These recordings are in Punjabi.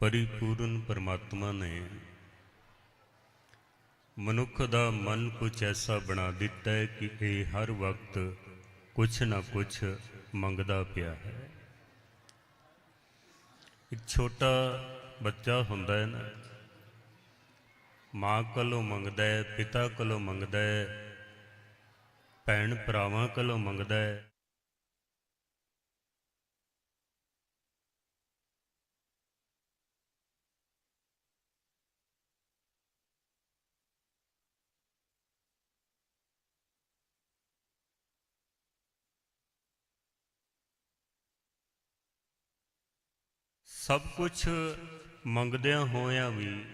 ਪਰਿਪੂਰਨ ਪਰਮਾਤਮਾ ਨੇ ਮਨੁੱਖ ਦਾ ਮਨ ਕੁਝ ਐਸਾ ਬਣਾ ਦਿੱਤਾ ਹੈ ਕਿ ਇਹ ਹਰ ਵਕਤ ਕੁਛ ਨਾ ਕੁਛ ਮੰਗਦਾ ਪਿਆ ਹੈ। ਇੱਕ ਛੋਟਾ ਬੱਚਾ ਹੁੰਦਾ ਹੈ ਨਾ, ਮਾਂ ਕੋਲੋਂ ਮੰਗਦਾ ਹੈ, ਪਿਤਾ ਕੋਲੋਂ ਮੰਗਦਾ ਹੈ, ਭੈਣ ਭਰਾਵਾਂ ਕੋਲੋਂ ਮੰਗਦਾ ਹੈ। ਸਭ ਕੁਝ ਮੰਗਦਿਆਂ ਹੋਇਆਂ ਵੀ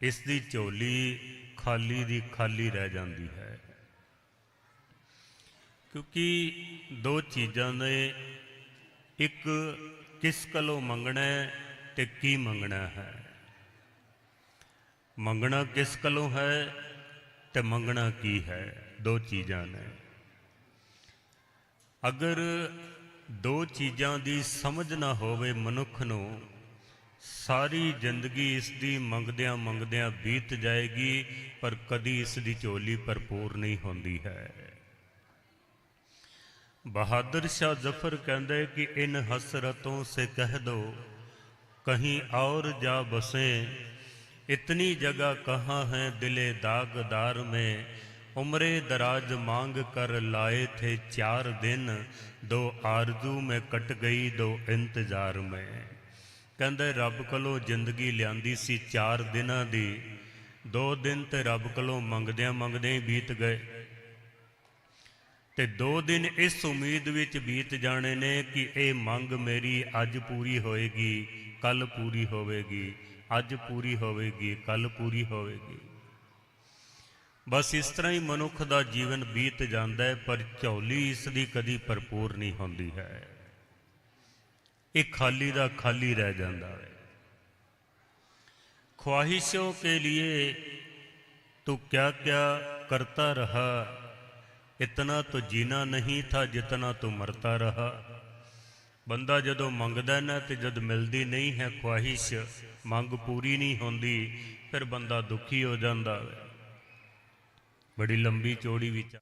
ਇਸ ਦੀ ਝੋਲੀ ਖਾਲੀ ਦੀ ਖਾਲੀ ਰਹਿ ਜਾਂਦੀ ਹੈ। ਕਿਉਂਕਿ ਦੋ ਚੀਜ਼ਾਂ ਨੇ, ਇੱਕ ਕਿਸ ਕੋਲੋਂ ਮੰਗਣਾ ਹੈ ਤੇ ਕੀ ਮੰਗਣਾ ਹੈ। ਮੰਗਣਾ ਕਿਸ ਕੋਲੋਂ ਹੈ ਤੇ ਮੰਗਣਾ ਕੀ ਹੈ, ਦੋ ਚੀਜ਼ਾਂ ਨੇ। ਅਗਰ ਦੋ ਚੀਜ਼ਾਂ ਦੀ ਸਮਝ ਨਾ ਹੋਵੇ ਮਨੁੱਖ ਨੂੰ, ਸਾਰੀ ਜ਼ਿੰਦਗੀ ਇਸ ਦੀ ਮੰਗਦਿਆਂ ਮੰਗਦਿਆਂ ਬੀਤ ਜਾਏਗੀ, ਪਰ ਕਦੀ ਇਸ ਦੀ ਝੋਲੀ ਭਰਪੂਰ ਨਹੀਂ ਹੁੰਦੀ ਹੈ। ਬਹਾਦਰ ਸ਼ਾਹ ਜ਼ਫਰ ਕਹਿੰਦੇ ਕਿ ਇਨ ਹਸਰਤੋਂ ਸੇ ਕਹਿ ਦੋ, ਕਹੀਂ ਔਰ ਜਾ ਬਸੇ, ਇਤਨੀ ਜਗ੍ਹਾ ਕਹਾਂ ਹੈ ਦਿਲੇ ਦਾਗਦਾਰ ਮੈਂ उम्रे दराज मांग कर लाए थे चार दिन दो आरजू में कट गई दो इंतजार में ਕਹਿੰਦੇ ਰੱਬ ਕੋਲੋਂ ਜ਼ਿੰਦਗੀ ਲਿਆਂਦੀ ਸੀ 4 ਦਿਨਾਂ ਦੀ 2 ਦਿਨ ਤੇ ਰੱਬ ਕੋਲੋਂ ਮੰਗਦਿਆਂ ਮੰਗਦਿਆਂ ਹੀ ਬੀਤ ਗਏ ਤੇ 2 ਦਿਨ ਇਸ ਉਮੀਦ ਵਿੱਚ ਬੀਤ ਜਾਣੇ ਨੇ ਕਿ ਇਹ ਮੰਗ ਮੇਰੀ ਅੱਜ ਪੂਰੀ ਹੋਏਗੀ ਕੱਲ ਪੂਰੀ ਹੋਵੇਗੀ ਅੱਜ ਪੂਰੀ ਹੋਵੇਗੀ ਕੱਲ ਪੂਰੀ ਹੋਵੇਗੀ ਬਸ ਇਸ ਤਰ੍ਹਾਂ ਹੀ ਮਨੁੱਖ ਦਾ ਜੀਵਨ ਬੀਤ ਜਾਂਦਾ ਹੈ ਪਰ ਝੋਲੀ ਇਸ ਦੀ ਕਦੀ ਭਰਪੂਰ ਨਹੀਂ ਹੁੰਦੀ ਹੈ ਇਹ ਖਾਲੀ ਦਾ ਖਾਲੀ ਰਹਿ ਜਾਂਦਾ ਹੈ ख्वाहिशों के लिए तू क्या क्या करता रहा इतना तो जीना नहीं था जितना तू मरता रहा ਬੰਦਾ ਜਦੋਂ ਮੰਗਦਾ ਨਾ ਤੇ ਜਦ ਮਿਲਦੀ ਨਹੀਂ ਹੈ ਖੁਆਇਸ਼ ਮੰਗ ਪੂਰੀ ਨਹੀਂ ਹੁੰਦੀ ਫਿਰ ਬੰਦਾ ਦੁਖੀ ਹੋ ਜਾਂਦਾ ਹੈ ਬੜੀ ਲੰਬੀ ਚੌੜੀ ਵਿੱਚ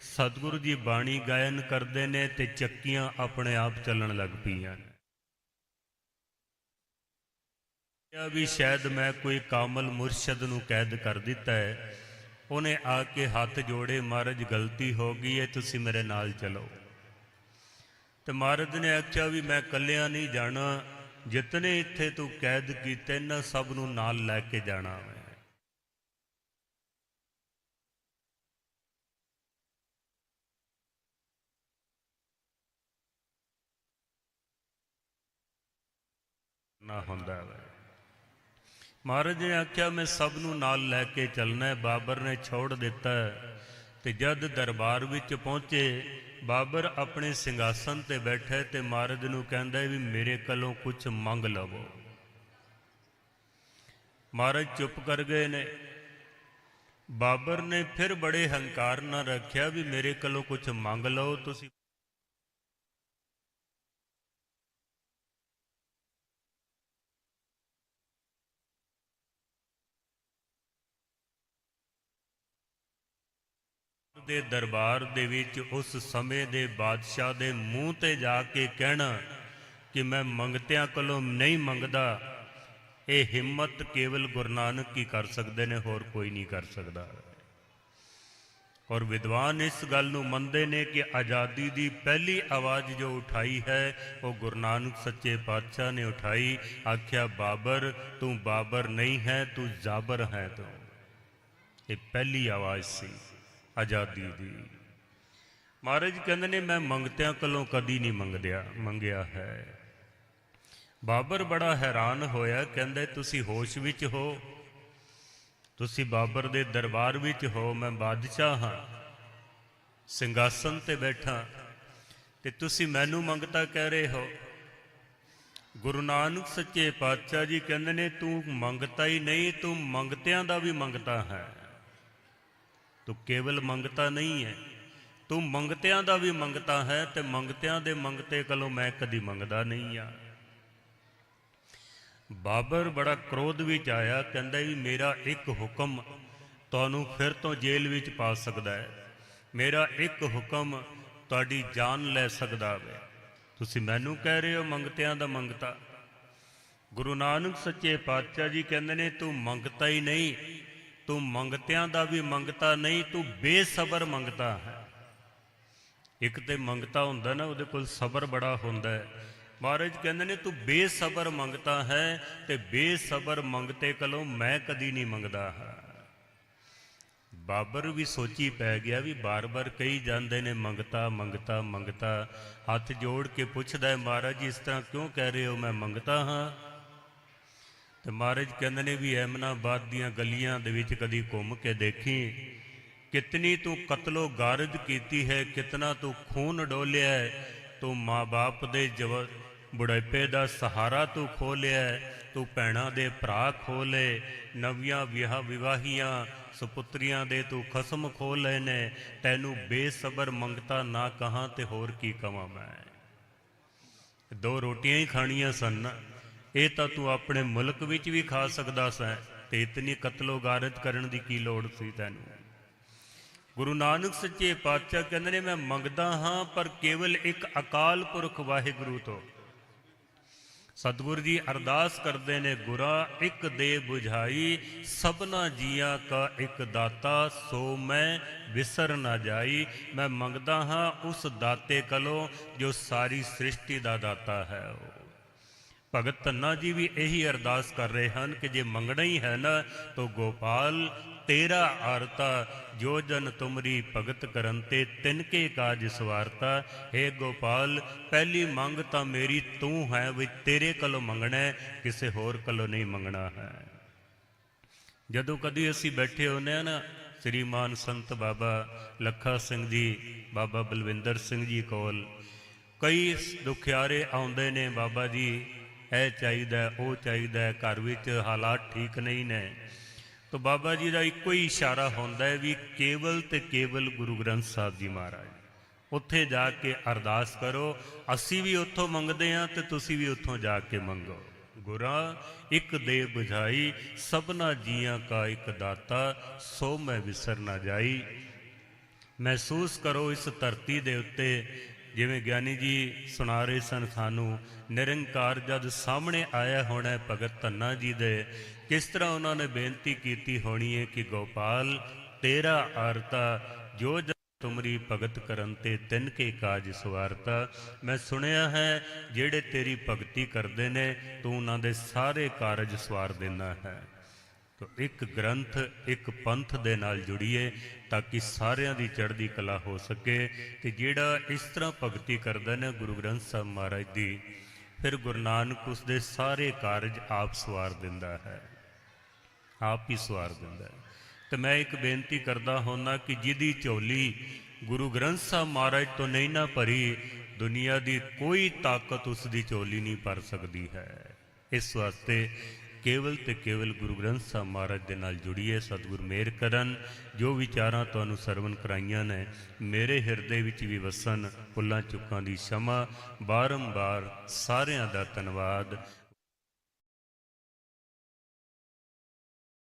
ਸਤਿਗੁਰੂ ਜੀ ਬਾਣੀ ਗਾਇਨ ਕਰਦੇ ਨੇ ਤੇ ਚੱਕੀਆਂ ਆਪਣੇ ਆਪ ਚੱਲਣ ਲੱਗ ਪਈਆਂ ਨੇ। ਇਹ ਵੀ ਸ਼ਾਇਦ ਮੈਂ ਕੋਈ ਕਾਮਲ ਮੁਰਸ਼ਦ ਨੂੰ ਕੈਦ ਕਰ ਦਿੱਤਾ ਹੈ। ਉਹਨੇ ਆ ਕੇ ਹੱਥ ਜੋੜੇ, ਮਹਾਰਾਜ, ਗਲਤੀ ਹੋ ਗਈ ਹੈ, ਤੁਸੀਂ ਮੇਰੇ ਨਾਲ ਚਲੋ। ਤੇ ਮਹਾਰਾਜ ਨੇ ਆਖਿਆ ਵੀ ਮੈਂ ਕੱਲਿਆਂ ਨਹੀਂ ਜਾਣਾ। ਜਿਤਨੇ ਇੱਥੇ ਤੂੰ ਕੈਦ ਕੀਤੇ ਨਾ ਸਭ ਨੂੰ ਨਾਲ ਲੈ ਕੇ ਜਾਣਾ ਮੈਂ। ਨਾ ਹੁੰਦਾ ਹੈ। ਮਹਾਰਾਜ ਨੇ ਆਖਿਆ, ਮੈਂ ਸਭ ਨੂੰ ਨਾਲ ਲੈ ਕੇ ਚੱਲਣਾ ਹੈ ਬਾਬਰ ਨੇ ਛੋੜ ਦਿੱਤਾ ਹੈ। ਤੇ ਜਦ ਦਰਬਾਰ ਵਿੱਚ ਪਹੁੰਚੇ, ਬਾਬਰ ਆਪਣੇ ਸਿੰਘਾਸਨ ਤੇ ਬੈਠੇ ਤੇ ਮਹਾਰਾਜ ਨੂੰ ਕਹਿੰਦਾ ਵੀ ਮੇਰੇ ਕੋਲੋਂ ਕੁਝ ਮੰਗ ਲਵੋ ਮਹਾਰਾਜ ਚੁੱਪ ਕਰ ਗਏ ਨੇ ਬਾਬਰ ਨੇ ਫਿਰ ਬੜੇ ਹੰਕਾਰ ਨਾਲ ਰੱਖਿਆ ਵੀ ਮੇਰੇ ਕੋਲੋਂ ਕੁਝ ਮੰਗ ਲਓ, ਤੁਸੀਂ ਦੇ ਦਰਬਾਰ ਦੇ ਵਿੱਚ ਉਸ ਸਮੇਂ ਦੇ ਬਾਦਸ਼ਾਹ ਦੇ ਮੂੰਹ ਤੇ ਜਾ ਕੇ ਕਹਿਣਾ ਕਿ ਮੈਂ ਮੰਗਤਿਆਂ ਕੋਲੋਂ ਨਹੀਂ ਮੰਗਦਾ। ਇਹ ਹਿੰਮਤ ਕੇਵਲ ਗੁਰੂ ਨਾਨਕ ਹੀ ਕਰ ਸਕਦੇ ਨੇ, ਹੋਰ ਕੋਈ ਨਹੀਂ ਕਰ ਸਕਦਾ। ਔਰ ਵਿਦਵਾਨ ਇਸ ਗੱਲ ਨੂੰ ਮੰਨਦੇ ਨੇ ਕਿ ਆਜ਼ਾਦੀ ਦੀ ਪਹਿਲੀ ਆਵਾਜ਼ ਜੋ ਉਠਾਈ ਹੈ, ਉਹ ਗੁਰੂ ਨਾਨਕ ਸੱਚੇ ਪਾਤਸ਼ਾਹ ਨੇ ਉਠਾਈ। ਆਖਿਆ, ਬਾਬਰ, ਤੂੰ ਬਾਬਰ ਨਹੀਂ ਹੈ, ਤੂੰ ਜ਼ਾਬਰ ਹੈ ਤੂੰ। ਇਹ ਪਹਿਲੀ ਆਵਾਜ਼ ਸੀ। ਆਜ਼ਾਦੀ ਦੀ। ਮਹਾਰਾਜ ਕਹਿੰਦੇ ਨੇ, ਮੈਂ ਮੰਗਤਿਆਂ ਕੋਲੋਂ ਕਦੀ ਨਹੀਂ ਮੰਗਦਿਆ, ਮੰਗਿਆ ਹੈ। ਬਾਬਰ ਬੜਾ ਹੈਰਾਨ ਹੋਇਆ, ਕਹਿੰਦੇ, ਤੁਸੀਂ ਹੋਸ਼ ਵਿੱਚ ਹੋ। ਤੁਸੀਂ ਬਾਬਰ ਦੇ ਦਰਬਾਰ ਵਿੱਚ ਹੋ, ਮੈਂ ਬਾਦਸ਼ਾਹ ਹਾਂ। ਸਿੰਘਾਸਨ ਤੇ ਬੈਠਾ। ਤੇ ਤੁਸੀਂ ਮੈਨੂੰ ਮੰਗਤਾ ਕਹਿ ਰਹੇ ਹੋ? ਗੁਰੂ ਨਾਨਕ ਸੱਚੇ ਪਾਤਸ਼ਾਹ ਜੀ ਕਹਿੰਦੇ ਨੇ, ਤੂੰ ਮੰਗਤਾ ਹੀ ਨਹੀਂ, ਤੂੰ ਮੰਗਤਿਆਂ ਦਾ ਵੀ ਮੰਗਤਾ ਹੈ। ਤੂੰ ਕੇਵਲ ਮੰਗਤਾ ਨਹੀਂ ਹੈ। ਤੂੰ ਮੰਗਤਿਆਂ ਦਾ ਵੀ ਮੰਗਤਾ ਹੈ ਤੇ ਮੰਗਤਿਆਂ ਦੇ ਮੰਗਤੇ ਕੋਲੋਂ ਮੈਂ ਕਦੀ ਮੰਗਦਾ ਨਹੀਂ ਆ ਬਾਬਰ ਬੜਾ ਕ੍ਰੋਧ ਵਿੱਚ ਆਇਆ, ਕਹਿੰਦਾ ਵੀ ਮੇਰਾ ਇੱਕ ਹੁਕਮ ਤੁਹਾਨੂੰ ਫਿਰ ਤੋਂ ਜੇਲ੍ਹ ਵਿੱਚ ਪਾ ਸਕਦਾ ਹੈ। ਮੇਰਾ ਇੱਕ ਹੁਕਮ ਤੁਹਾਡੀ ਜਾਨ ਲੈ ਸਕਦਾ ਹੈ। ਤੁਸੀਂ ਮੈਨੂੰ ਕਹਿ ਰਹੇ ਹੋ ਮੰਗਤਿਆਂ ਦਾ ਮੰਗਤਾ। ਗੁਰੂ ਨਾਨਕ ਸੱਚੇ ਪਾਤਸ਼ਾਹ ਜੀ ਕਹਿੰਦੇ ਨੇ, ਤੂੰ ਮੰਗਤਾ ਹੀ ਨਹੀਂ ਤੂੰ ਮੰਗਤਿਆਂ ਦਾ ਵੀ ਮੰਗਤਾ ਨਹੀਂ, ਤੂੰ ਬੇਸਬਰ ਮੰਗਤਾ ਹੈ। ਇੱਕ ਤੇ ਮੰਗਤਾ ਹੁੰਦਾ ਨਾ, ਉਹਦੇ ਕੋਲ ਸਬਰ ਬੜਾ ਹੁੰਦਾ ਹੈ। ਮਹਾਰਾਜ ਕਹਿੰਦੇ ਨੇ, ਤੂੰ ਬੇਸਬਰ ਮੰਗਤਾ ਹੈ ਤੇ ਬੇਸਬਰ ਮੰਗਤੇ ਕੋਲੋਂ ਮੈਂ ਕਦੀ ਨਹੀਂ ਮੰਗਦਾ ਹਾਂ। ਬਾਬਰ ਵੀ ਸੋਚੀ ਪੈ ਗਿਆ ਵੀ ਬਾਰ-ਬਾਰ ਕਹੀ ਜਾਂਦੇ ਨੇ, ਮੰਗਤਾ ਮੰਗਤਾ ਮੰਗਤਾ। ਹੱਥ ਜੋੜ ਕੇ ਪੁੱਛਦਾ ਹੈ, ਮਹਾਰਾਜ ਇਸ ਤਰ੍ਹਾਂ ਕਿਉਂ ਕਹਿ ਰਹੇ ਹੋ, ਮੈਂ ਮੰਗਤਾ ਹਾਂ? ਤੇ ਮਹਾਰਾਜ ਕਹਿੰਦੇ ਨੇ ਵੀ ਐਮਨਾਬਾਦ ਦੀਆਂ ਗਲੀਆਂ ਦੇ ਵਿੱਚ ਕਦੀ ਘੁੰਮ ਕੇ ਦੇਖੀ। ਕਿਤਨੀ ਤੂੰ ਕਤਲੋ ਗਾਰਜ ਕੀਤੀ ਹੈ, ਕਿਤਨਾ ਤੂੰ ਖੂਨ ਡੋਲਿਆ ਹੈ, ਤੂੰ ਮਾਂ-ਬਾਪ ਦੇ ਜਵ, ਬੁਢਾਪੇ ਦਾ ਸਹਾਰਾ ਤੂੰ ਖੋਲਿਆ ਲਿਆ ਤੂੰ ਭੈਣਾਂ ਦੇ ਭਰਾ ਖੋ ਲਏ, ਨਵੀਆਂ ਵਿਆਹ ਵਿਵਾਹੀਆਂ, ਸੁਪੁੱਤਰੀਆਂ ਦੇ ਤੂੰ ਖਸਮ ਖੋਲੇ ਨੇ, ਤੈਨੂੰ ਬੇਸਬਰ ਮੰਗਤਾ ਨਾ ਕਹਾਂ ਤੇ ਹੋਰ ਕੀ ਕਵਾਂ ਮੈਂ? ਦੋ ਰੋਟੀਆਂ ਹੀ ਖਾਣੀਆਂ ਸਨ। ਇਹ ਤਾਂ ਤੂੰ ਆਪਣੇ ਮੁਲਕ ਵਿੱਚ ਵੀ ਖਾ ਸਕਦਾ ਸੈਂ, ਤੇ ਇਤਨੀ ਕਤਲੋਗਾਰਤ ਕਰਨ ਦੀ ਕੀ ਲੋੜ ਸੀ ਤੈਨੂੰ? ਗੁਰੂ ਨਾਨਕ ਸੱਚੇ ਪਾਤਸ਼ਾਹ ਕਹਿੰਦੇ ਨੇ, ਮੈਂ ਮੰਗਦਾ ਹਾਂ, ਪਰ ਕੇਵਲ ਇੱਕ ਅਕਾਲ ਪੁਰਖ ਵਾਹਿਗੁਰੂ ਤੋਂ। ਸਤਿਗੁਰ ਜੀ ਅਰਦਾਸ ਕਰਦੇ ਨੇ, ਗੁਰਾ, ਇੱਕ ਦੇ 부ਝਾਈ ਸਭਨਾ ਜੀਆਂ ਕਾ ਇੱਕ ਦਾਤਾ, ਸੋ ਮੈਂ ਵਿਸਰ ਨਾ ਜਾਈ। ਮੈਂ ਮੰਗਦਾ ਹਾਂ, ਉਸ ਦਾਤੇ ਕਲੋ ਜੋ ਸਾਰੀ ਸ੍ਰਿਸ਼ਟੀ ਦਾ ਦਾਤਾ ਹੈ ਉਹ। ਭਗਤ ਧੰਨਾ ਜੀ ਵੀ ਇਹੀ ਅਰਦਾਸ ਕਰ ਰਹੇ ਹਨ ਕਿ ਜੇ ਮੰਗਣਾ ਹੀ ਹੈ ਨਾ, ਤੋ ਗੋਪਾਲ, ਤੇਰਾ ਆਰਤਾ, ਜੋ ਜਨ ਤੁਮਰੀ ਭਗਤ ਕਰਨ ਤੇ ਤਿਨਕੇ ਕਾਜ ਸਵਾਰਤਾ। हे ਗੋਪਾਲ, ਪਹਿਲੀ ਮੰਗ ਤਾਂ ਮੇਰੀ ਤੂੰ ਹੈ ਵੀ ਤੇਰੇ ਕੋਲੋਂ ਮੰਗਣਾ ਕਿਸੇ ਹੋਰ ਕੋਲੋਂ ਨਹੀਂ ਮੰਗਣਾ ਹੈ। ਜਦੋਂ ਕਦੀ ਅਸੀਂ ਬੈਠੇ ਹੁੰਦੇ ਆ ਨਾ, ਸ੍ਰੀਮਾਨ ਸੰਤ ਬਾਬਾ ਲੱਖਾ ਸਿੰਘ ਜੀ, ਬਾਬਾ ਬਲਵਿੰਦਰ ਸਿੰਘ ਜੀ ਕੋਲ, ਕਈ ਦੁਖਿਆਰੇ ਆਉਂਦੇ ਨੇ ਬਾਬਾ ਜੀ ਇਹ ਚਾਹੀਦਾ, ਉਹ ਚਾਹੀਦਾ, ਘਰ ਵਿੱਚ ਹਾਲਾਤ ਠੀਕ ਨਹੀਂ ਨੇ। ਤਾਂ ਬਾਬਾ ਜੀ ਦਾ ਇੱਕੋ ਹੀ ਇਸ਼ਾਰਾ ਹੁੰਦਾ ਹੈ ਵੀ ਕੇਵਲ ਤੇ ਕੇਵਲ ਗੁਰੂ ਗ੍ਰੰਥ ਸਾਹਿਬ ਜੀ ਮਹਾਰਾਜ। ਉੱਥੇ ਜਾ ਕੇ ਅਰਦਾਸ ਕਰੋ, ਅਸੀਂ ਵੀ ਉੱਥੋਂ ਮੰਗਦੇ ਹਾਂ ਤੇ ਤੁਸੀਂ ਵੀ ਉੱਥੋਂ ਜਾ ਕੇ ਮੰਗੋ। ਗੁਰਾਂ, ਇੱਕ ਦੇ ਬੁਝਾਈ, ਸਭਨਾ ਜੀਆਂ ਕਾ ਇੱਕ ਦਾਤਾ, ਸੋ ਮੈਂ ਵਿਸਰ ਨਾ ਜਾਈ। ਮਹਿਸੂਸ ਕਰੋ ਇਸ ਧਰਤੀ ਦੇ ਉੱਤੇ ਜਿਵੇਂ ਗਿਆਨੀ ਜੀ ਸੁਣਾ ਰਹੇ ਸਨ ਸਾਨੂੰ, ਨਿਰੰਕਾਰ ਜਦ ਸਾਹਮਣੇ ਆਇਆ ਹੋਣਾ ਭਗਤ ਧੰਨਾ ਜੀ ਦੇ, ਕਿਸ ਤਰ੍ਹਾਂ ਉਹਨਾਂ ਨੇ ਬੇਨਤੀ ਕੀਤੀ ਹੋਣੀ ਹੈ ਕਿ ਗੋਪਾਲ, ਤੇਰਾ ਆਰਤਾ, ਜੋ ਜਨ ਤੁਮਰੀ ਭਗਤ ਕਰਨ ਤੇ ਤਿੰਨ ਕੇ ਕਾਜ ਸਵਾਰਤਾ, ਮੈਂ ਸੁਣਿਆ ਹੈ ਜਿਹੜੇ ਤੇਰੀ ਭਗਤੀ ਕਰਦੇ ਨੇ, ਤੂੰ ਉਹਨਾਂ ਦੇ ਸਾਰੇ ਕਾਰਜ ਸਵਾਰ ਦਿੰਦਾ ਹੈ। ਤੋ ਇੱਕ ਗ੍ਰੰਥ, ਇੱਕ ਪੰਥ ਦੇ ਨਾਲ ਜੁੜੀਏ ਤਾਂ ਕਿ ਸਾਰਿਆਂ ਦੀ ਚੜ੍ਹਦੀ ਕਲਾ ਹੋ ਸਕੇ ਤੇ ਜਿਹੜਾ ਇਸ ਤਰ੍ਹਾਂ ਭਗਤੀ ਕਰਦਾ ਨਾ ਗੁਰੂ ਗ੍ਰੰਥ ਸਾਹਿਬ ਮਹਾਰਾਜ ਦੀ, ਫਿਰ ਗੁਰੂ ਨਾਨਕ ਉਸ ਦੇ ਸਾਰੇ ਕਾਰਜ ਆਪ ਸਵਾਰ ਦਿੰਦਾ ਹੈ। ਆਪ ਹੀ ਸਵਾਰ ਦਿੰਦਾ ਹੈ। ਤੇ ਮੈਂ ਇੱਕ ਬੇਨਤੀ ਕਰਦਾ ਹੁੰਨਾ ਕਿ ਜਿਹਦੀ ਝੋਲੀ ਗੁਰੂ ਗ੍ਰੰਥ ਸਾਹਿਬ ਮਹਾਰਾਜ ਤੋਂ ਨਹੀਂ ਨਾ ਭਰੀ, ਦੁਨੀਆ ਦੀ ਕੋਈ ਤਾਕਤ ਉਸ ਦੀ ਝੋਲੀ ਨਹੀਂ ਭਰ ਸਕਦੀ ਹੈ। ਇਸ ਵਾਸਤੇ ਕੇਵਲ ਤੇ ਕੇਵਲ ਗੁਰੂ ਗ੍ਰੰਥ ਸਾਹਿਬ ਮਹਾਰਾਜ ਦੇ ਨਾਲ ਜੁੜੀਏ ਸਤਿਗੁਰ ਮੇਰ ਕਰਨ, ਜੋ ਵਿਚਾਰਾਂ ਤੁਹਾਨੂੰ ਸਰਵਨ ਕਰਾਈਆਂ ਨੇ, ਮੇਰੇ ਹਿਰਦੇ ਵਿੱਚ ਵੀ ਵਸਣ ਭੁੱਲਾਂ ਚੁੱਕਾਂ ਦੀ ਸ਼ਮਾ ਬਾਰੰਬਾਰ ਸਾਰਿਆਂ ਦਾ ਧੰਨਵਾਦ।